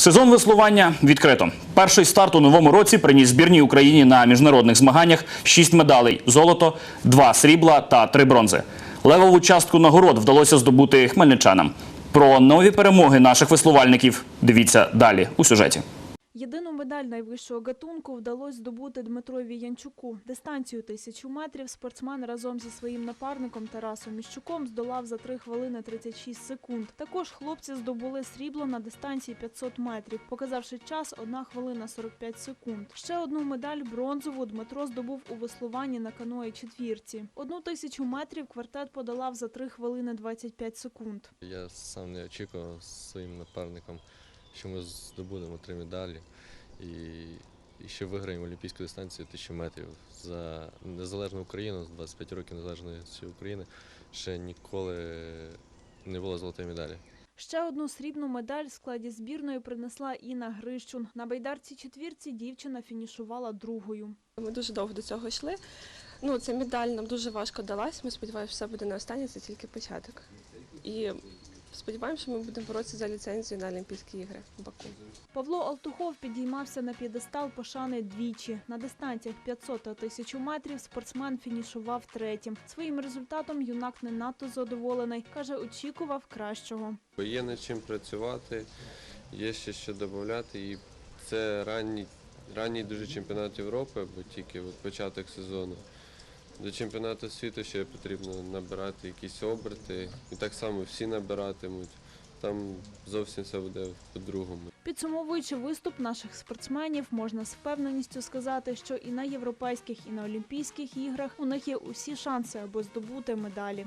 Сезон веслування відкрито. Перший старт у новому році приніс збірній Україні на міжнародних змаганнях 6 медалей: золото, 2 срібла та 3 бронзи. Левову частку нагород вдалося здобути хмельничанам. Про нові перемоги наших веслувальників дивіться далі у сюжеті. Єдину медаль найвищого гатунку вдалося здобути Дмитрові Янчуку. Дистанцію тисячу метрів спортсмен разом зі своїм напарником Тарасом Міщуком здолав за 3 хвилини 36 секунд. Також хлопці здобули срібло на дистанції 500 метрів, показавши час 1 хвилина 45 секунд. Ще одну медаль бронзову Дмитро здобув у веслуванні на каної четвірці. Одну тисячу метрів квартет подолав за 3 хвилини 25 секунд. Я сам не очікував своїм напарником, що ми здобудемо три медалі і, і що виграємо олімпійську дистанцію 1000 метрів за незалежну Україну, 25 років незалежності України. Ще ніколи не було золотої медалі. Ще одну срібну медаль в складі збірної принесла Інна Грищун. На байдарці четвірці дівчина фінішувала другою. Ми дуже довго до цього йшли. Ну, ця медаль нам дуже важко далась. Ми сподіваємося, все буде не останнє, це тільки початок. І сподіваємося, що ми будемо боротися за ліцензію на Олімпійські ігри в Баку. Павло Алтухов підіймався на п'єдестал пошани двічі. На дистанціях 500 та 1000 метрів спортсмен фінішував третім. Своїм результатом юнак не надто задоволений. Каже, очікував кращого. Є над чим працювати, є ще що додати. І це ранній, ранній дуже чемпіонат Європи, бо тільки от початок сезону. До чемпіонату світу ще потрібно набирати якісь оберти. І так само всі набиратимуть. Там зовсім все буде по-другому. Підсумовуючи виступ наших спортсменів, можна з впевненістю сказати, що і на європейських, і на олімпійських іграх у них є усі шанси, аби здобути медалі.